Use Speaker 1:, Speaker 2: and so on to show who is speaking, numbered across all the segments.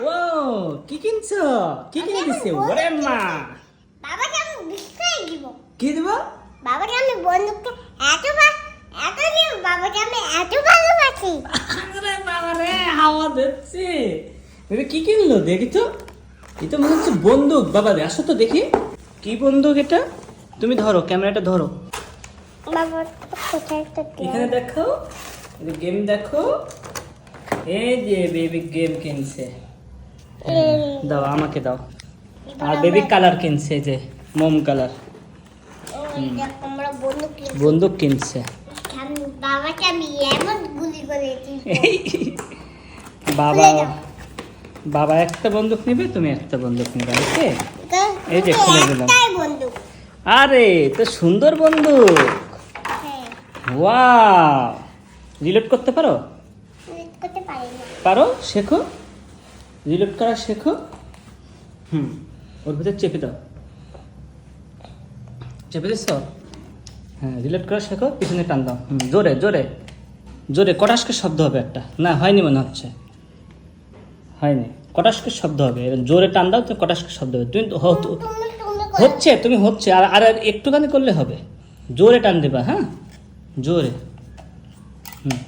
Speaker 1: ও কি কিনছো? কি কিনে দিছে? ওরে মা।
Speaker 2: বাবাকে আমি বিস্কুট দিব।
Speaker 1: কি দেব?
Speaker 2: বাবাকে আমি বন্দুকটা এত ভা- এত দিব বাবাকে আমি এত ভালোবাসি।
Speaker 1: আরে বাবা রে হাওয়া দিচ্ছে। বেবি কি কিনলো দেখি তো? এই তো মনে হচ্ছে বন্দুক। বাবা রে আসো তো দেখি। কি বন্দুক এটা? তুমি ধরো ক্যামেরাটা ধরো।
Speaker 2: বাবা কোথায়
Speaker 1: এখানে দেখো গেম দেখো। এই যে বেবি গেম কিনছে। দাও আমাকে দাও। আর বেবি কালার কিনছে যে মোম কালার
Speaker 2: বন্দুক
Speaker 1: কিনছে।
Speaker 2: করেছি
Speaker 1: বাবা বাবা একটা বন্দুক নিবে তুমি একটা বন্দুক নিবে ওকে এই যে খুলে দিলাম। আরে তো সুন্দর বন্দুক।
Speaker 2: হ্যাঁ।
Speaker 1: ওয়াও। রিলোড করতে পারো?
Speaker 2: করতে পারি না।
Speaker 1: পারো শেখো। রিলোড করা শেখো। হুম ওর ভিতরে চেপে দাও। চেপে দিচ্ছ হ্যাঁ রিলোড করা শেখো পিছনে টান দাও। হুম জোরে জোরে। জোরে কটাসকে শব্দ হবে একটা। না হয়নি মনে হচ্ছে। হয়নি। কটাসকে শব্দ হবে। জোরে টান দাও তো কটাসকে শব্দ হবে। তুমি তো। হচ্ছে তুমি হচ্ছে। আর আর একটুখানি করলে হবে। জোরে টান দেবা হ্যাঁ? জোরে। হুম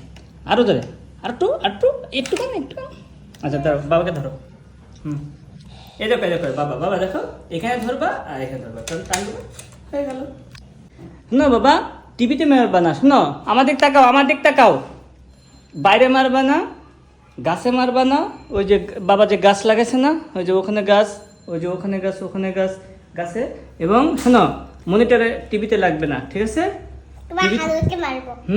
Speaker 1: আরও জোরে। আর একটু আর একটু একটুখানি একটুখানি আচ্ছা ধরো বাবাকে ধরো। হুম। এই দেখো এই দেখো বাবা বাবা দেখো এখানে ধরবা আর এখানে ধরবা। তাহলে টান দেবা হয়ে গেল। না বাবা টিভিতে মারবা না শোনো। আমার দিক তাকাও আমার দিক তাকাও। বাইরে মারবা না গাছে মারবা না ওই যে বাবা যে গাছ লাগাইছে না ওই যে ওখানে গাছ ওই যে ওখানে গাছ ওখানে গাছ গাছে। এবং শোনো মনিটরে টিভিতে লাগবে না ঠিক আছে?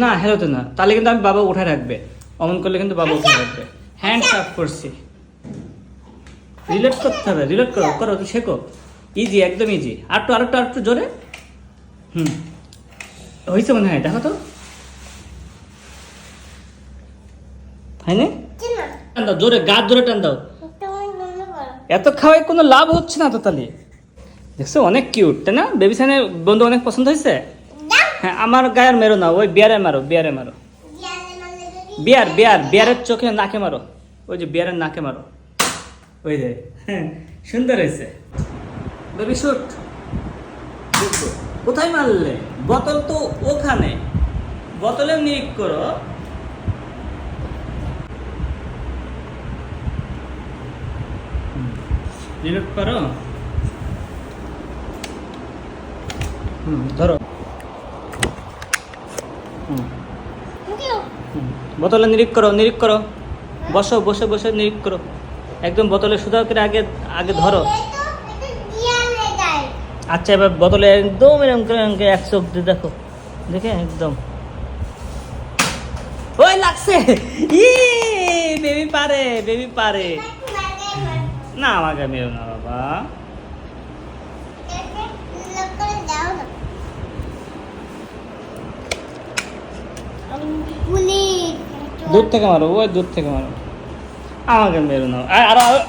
Speaker 1: না হেরোতে না। তাহলে কিন্তু আমি বাবা উঠে রাখবে। অমন করলে কিন্তু বাবা উঠে রাখবে হ্যান্ড সাফ করছি। রিলেট করতে হবে রিলেট করো করো শেখো। ইজি একদম ইজি আর একটু আর একটু আর একটু জোরে। হুম। হয়েছে মনে হয় দেখো তো। হয়নি টান দাও জোরে গা জোরে টান দাও। এত খাওয়ায় কোনো লাভ হচ্ছে না তো তাহলে দেখছ অনেক কিউট তাই না? বেবি সানের বন্ধু অনেক পছন্দ হয়েছে? হ্যাঁ আমার গায়ের মেরো না ওই বিয়ারে মারো বিয়ারে মারো। বিয়ার বিয়ার বিয়ারের চোখে নাকে মারো। ওই যে বিয়ারের নাকে মারো। ওই যে হ্যাঁ, সুন্দর হয়েছে। বেবি শুট কোথায় মারলে? বোতল তো ওখানে। বোতলে নিক করো। রিলোড করো। হুম ধরো। হুম। বোতলে নিরিক করো নিরিক করো। বসো, বসে বসে নিরিক করো। একদম বোতলে সুদা করে আগে আগে ধরো। আচ্ছা এবার বোতলে একদম এরকম করে এক চোখ দিয়ে দেখো। দেখে একদম। ওই লাগছে। ই বেবি পারে বেবি পারে। না, আমাকে মেরো না, বাবা
Speaker 2: এটাকে লক করে দাও না আমি গুলি
Speaker 1: দূর থেকে মারো ওই দূর থেকে মারো। আমাকে মেরো না আর আর-